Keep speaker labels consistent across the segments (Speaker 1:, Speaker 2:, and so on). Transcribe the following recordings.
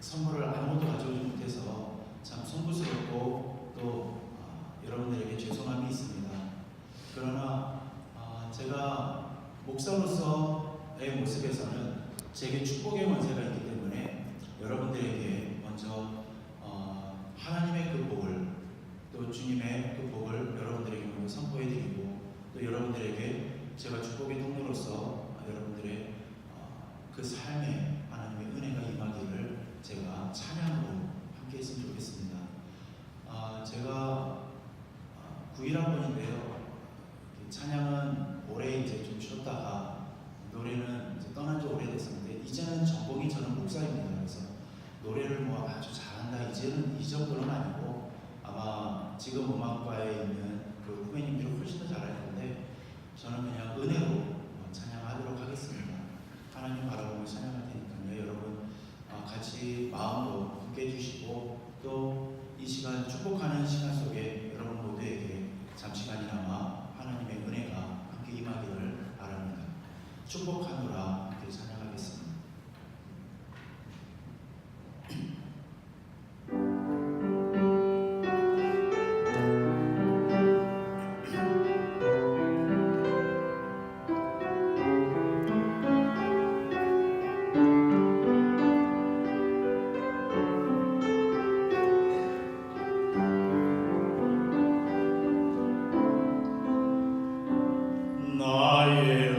Speaker 1: 선물을 아무것도 가져오지 못해서 참 송구스럽고 또 아, 여러분들에게 죄송함이 있습니다. 그러나 아, 제가 목사로서의 모습에서는 제게 축복의 권세가 있기 때문에 여러분들에게 먼저 어, 하나님의 그 복을 또 주님의 그 복을 여러분들에게 먼저 선포해드리고 또 여러분들에게 제가 축복의 통로로서 여러분들의 어, 그 삶에 하나님의 은혜가 임하기를 제가 찬양으로 함께 했으면 좋겠습니다. 아, 제가 아, 9일 한 번인데요. 찬양은 올해 이제 좀 쉬었다가 노래는 이제 떠난 지 오래됐었는데 이제는 전공이 저는 목사입니다. 그래서 노래를 뭐 아주 잘한다 이제는 이 정도는 아니고 아마 지금 음악과에 있는 그 후배님들이 훨씬 더 잘할 텐데 저는 그냥 은혜로 어, 찬양하도록 하겠습니다. 하나님 바라보며 찬양할 테니까요. 여러분 어, 같이 마음으로 함께 해주시고 또 이 시간 축복하는 시간 속에 여러분 모두에게 잠시간이나마 하나님의 은혜가 함께 임하기를 바랍니다. 축복하노
Speaker 2: 나의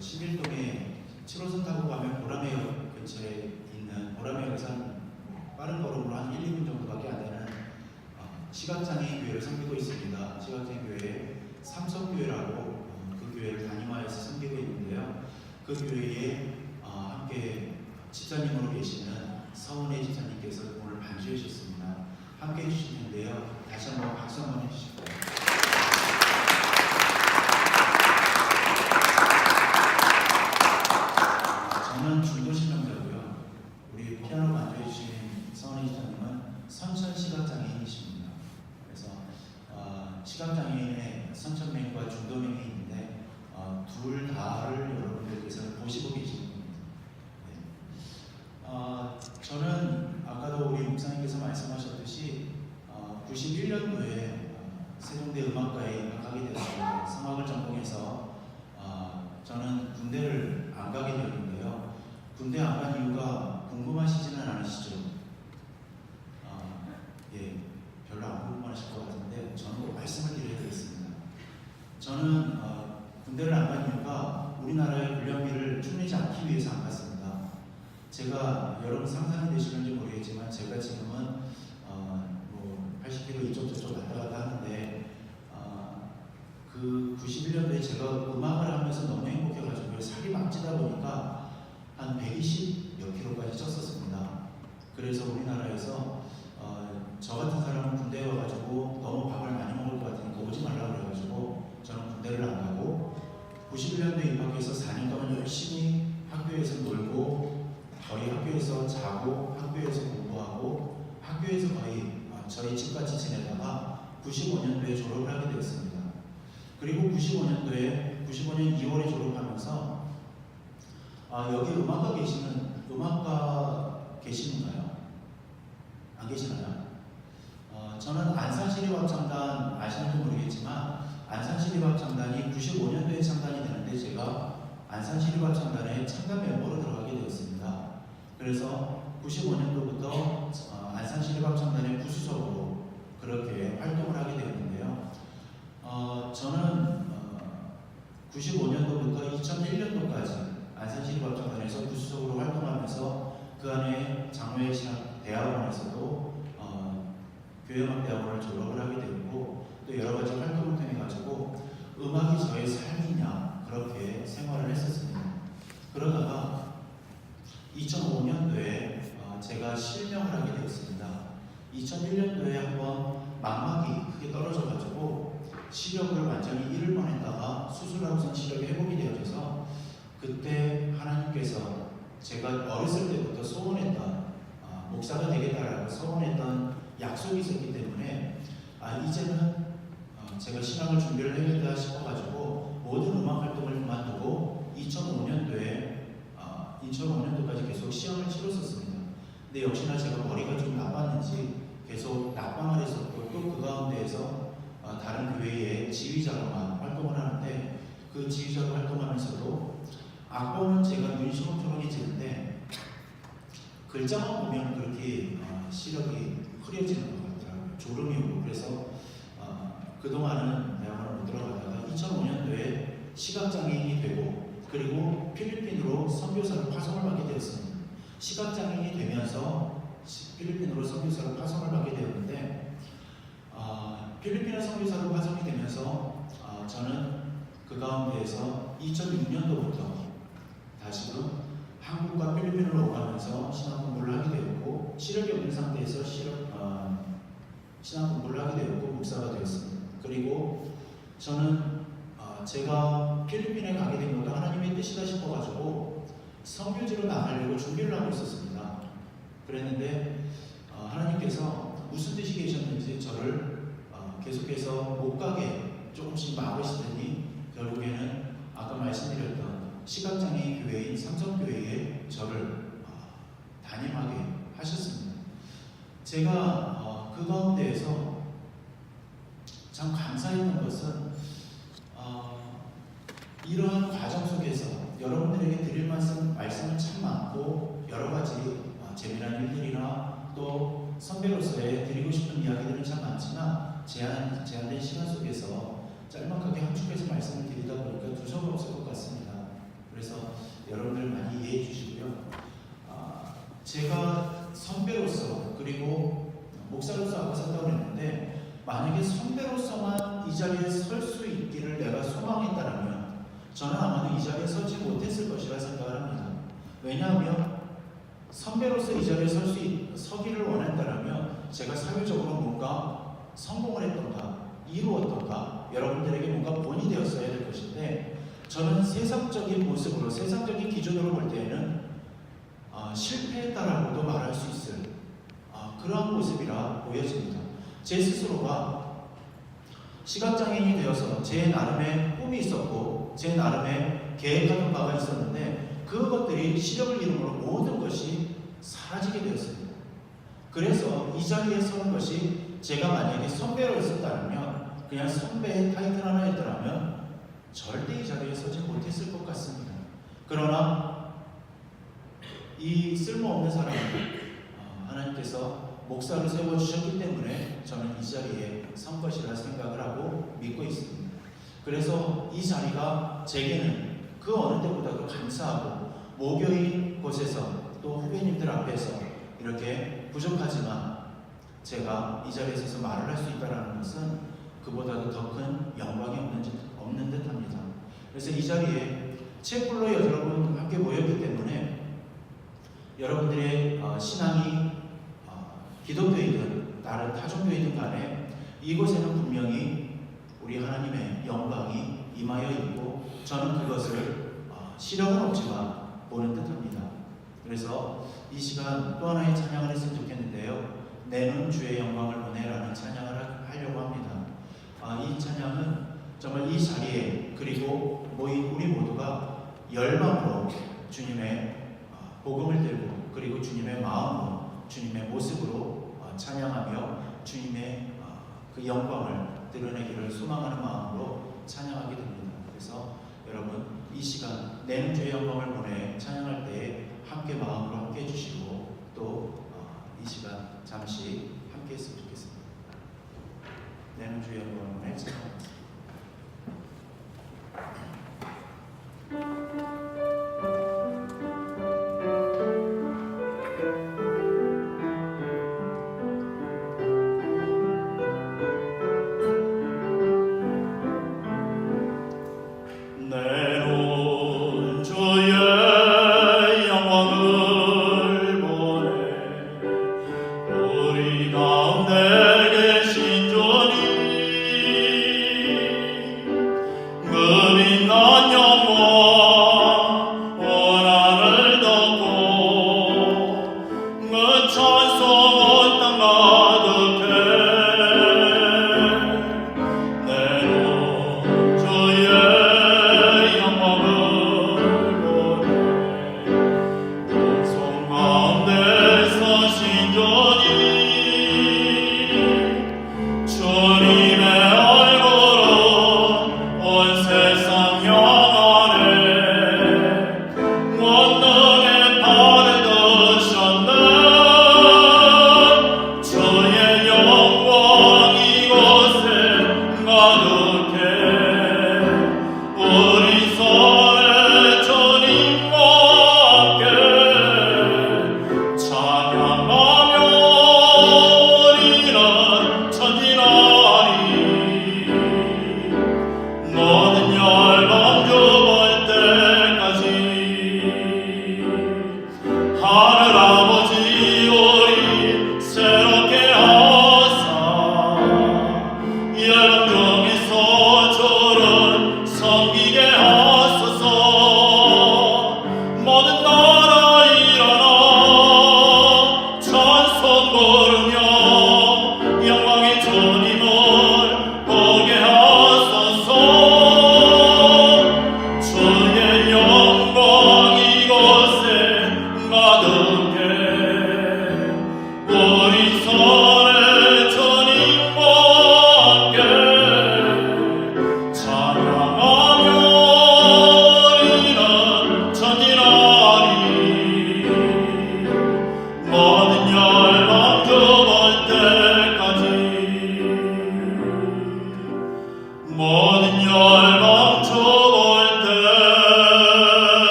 Speaker 1: 11동에 7호선 타고 가면 보라매역 근처에 있는 보라매역에선 네. 빠른 걸음으로 한 1, 2분 정도밖에 안 되는 어, 시각장애인 교회를 섬기고 있습니다. 시각장애인 교회 삼성교회라고 어, 그 교회를 단임하여서 섬기고 있는데요. 그 교회에 어, 함께 집사님으로 계시는 서운혜 집사님께서 오늘 반주해 주셨습니다. 함께 해주시는데요. 다시 한번 박수 한번 해주시고요. 상상이 되시는지 모르겠지만 제가 지금은 어, 뭐 80kg 이쪽 저쪽 왔다 갔다 하는데 어, 그 91년도에 제가 음악을 하면서 너무 행복해가지고 살이 막 찌다 보니까 한 120 몇 킬로까지 쪘었습니다. 그래서 우리나라에서 어, 저 같은 사람은 군대에 와가지고 너무 밥을 많이 먹을 것 같으니까 오지 말라 그래가지고 저는 군대를 안 가고 91년도에 입학해서 4년 동안 열심히 학교에서 놀고 거의 학교에서 자고 학교에서 공부하고 학교에서 거의 어, 저희 집같이 지내다가 95년도에 졸업을 하게 되었습니다. 그리고 95년도에 95년 2월에 졸업하면서 아, 여기 음악가 계시는 음악가 계시는가요? 안 계시나요? 어, 저는 안산시립합창단 아시는지 모르겠지만 안산시립합 창단이 95년도에 창단이 되는데 제가 안산시립합 창단의 창단 멤버로 들어가게 되었습니다. 그래서 95년도부터 어, 안산시립합 창단의 부수적으로 그렇게 활동을 하게 되었는데요. 어, 저는 어, 95년도부터 2001년도까지 안산시립합창단에서 부수적으로 활동하면서 그 안에 신학 대학원에서도 어, 교회음악대학원을 졸업을 하게 되었고 또 여러 가지 활동을 통해 가지고 음악이 저의 삶이냐 그렇게 생활을 했었습니다. 그러다가 2005년도에 어, 제가 실명을 하게 되었습니다. 2001년도에 한번 망막이 크게 떨어져가지고 시력을 완전히 잃을 뻔했다가 수술하고선 시력이 회복이 되어져서 그때 하나님께서 제가 어렸을 때부터 소원했던 아, 목사가 되겠다라고 소원했던 약속이 있었기 때문에 아 이제는 어, 제가 신앙을 준비를 해야겠다 싶어가지고 모든 음악 활동을 그만두고 2005년도에 아, 2005년도까지 계속 시험을 치렀었습니다. 근데 역시나 제가 머리가 좀 나빴는지 계속 낙방을 했었고 또 그 가운데에서 어, 다른 교회의 지휘자로만 활동을 하는데 그 지휘자로 활동하면서도 악보는 제가 눈이 초롱초롱해지는데 글자만 보면 그렇게 어, 시력이 흐려지는 것 같더라고요. 졸음이 오고 그래서 어, 그동안은 대학원을 못 들어가다가 2005년도에 시각장애인이 되고 그리고 필리핀으로 선교사를 파송을 받게 되었습니다. 시각장애인이 되면서 시- 필리핀으로 선교사를 파송을 받게 되었는데 어, 필리핀의 선교사로 파송이 되면서 어, 저는 그 가운데에서 2006년도부터 다시금 한국과 필리핀으로 오가면서 신학 공부를 하게 되었고 시력이 없는 상태에서 시력, 어, 신학 공부를 하게 되었고 목사가 되었습니다. 그리고 저는 어, 제가 필리핀에 가게 된 것도 하나님의 뜻이다 싶어가지고 선교지로 나가려고 준비를 하고 있었습니다. 그랬는데 어, 하나님께서 무슨 뜻이 계셨는지 저를 어, 계속해서 못 가게 조금씩 막으시더니 결국에는 아까 말씀드렸던 시각장애인 교회인 삼성교회에 저를 어, 담임하게 하셨습니다. 제가 어, 그 가운데에서 참 감사했던 것은 어, 이러한 과정 속에서 여러분들에게 드릴 말씀, 말씀은 참 많고 여러 가지 어, 재미난 일들이나 또 선배로서의 드리고 싶은 이야기들은 참 많지만 제한, 제한된 시간 속에서 짤막하게 함축해서 말씀을 드리다 보니까 두서가 없을 것 같습니다. 그래서 자리에 설 수 있기를 내가 소망했다라면 저는 아마도 이 자리에 서지 못했을 것이라 생각을 합니다. 왜냐하면 선배로서 이 자리에 설 수 서기를 원했다라면 제가 사회적으로 뭔가 성공을 했던가 이루었던가 여러분들에게 뭔가 본이 되었어야 될 것인데 저는 세상적인 모습으로 세상적인 기준으로 볼 때에는 아, 실패했다라고도 말할 수 있을 아, 그러한 모습이라 보여집니다. 제 스스로가 시각장애인이 되어서 제 나름의 꿈이 있었고 제 나름의 계획하는 바가 있었는데 그것들이 시력을 이름으로 모든 것이 사라지게 되었습니다. 그래서 이 자리에 서는 것이 제가 만약에 선배로였었다면 그냥 선배의 타이틀 하나였더라면 절대 이 자리에 서지 못했을 것 같습니다. 그러나 이 쓸모없는 사람을 어, 하나님께서 목사로 세워주셨기 때문에 저는 이 자리에 선 것이라 생각을 하고 믿고 있습니다. 그래서 이 자리가 제게는 그 어느 때보다도 감사하고 모교인 곳에서 또 후배님들 앞에서 이렇게 부족하지만 제가 이 자리에 서서 말을 할 수 있다는 것은 그보다도 더 큰 영광이 없는, 듯- 없는 듯 합니다. 그래서 이 자리에 채플로 여러분 함께 모였기 때문에 여러분들의 어, 신앙이 어, 기독교이든 다른 타종교이든 간에 이곳에는 분명히 우리 하나님의 영광이 임하여 있고 저는 그것을 어, 시력은 없지만 보는 듯합니다. 그래서 이 시간 또 하나의 찬양을 했으면 좋겠는데요. 내는 주의 영광을 보내라는 찬양을 하- 하려고 합니다. 아, 이 찬양은 정말 이 자리에 그리고 모인 우리 모두가 열망으로 주님의 아, 복음을 들고 그리고 주님의 마음으로 주님의 모습으로 아, 찬양하며 주님의 아, 그 영광을 드러내기를 소망하는 마음으로 찬양하게 됩니다. 그래서 여러분 이 시간 내는 주의 영광을 보내 찬양할 때에 함께 마음으로 함께 해주시고 또 이 시간 잠시 함께 했으면 좋겠습니다. 내는 주의 영광을 보내 찬양하겠습니다.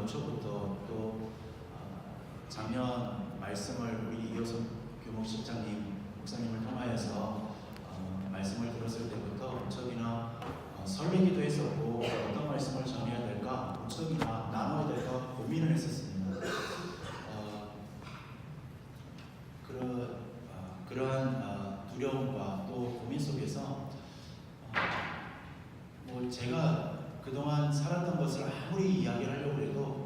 Speaker 2: 연초부터 또 아,
Speaker 1: 작년 말씀을 우리 이호선 교목 실장님 목사님을 통하여서 어, 말씀을 들었을 때부터 무척이나 어, 설레기도 했었고 어떤 말씀을 전해야 될까 무척이나 나눠야 될까 고민을 했었습니다. 그동안 살았던 것을 아무리 이야기를 하려고 해도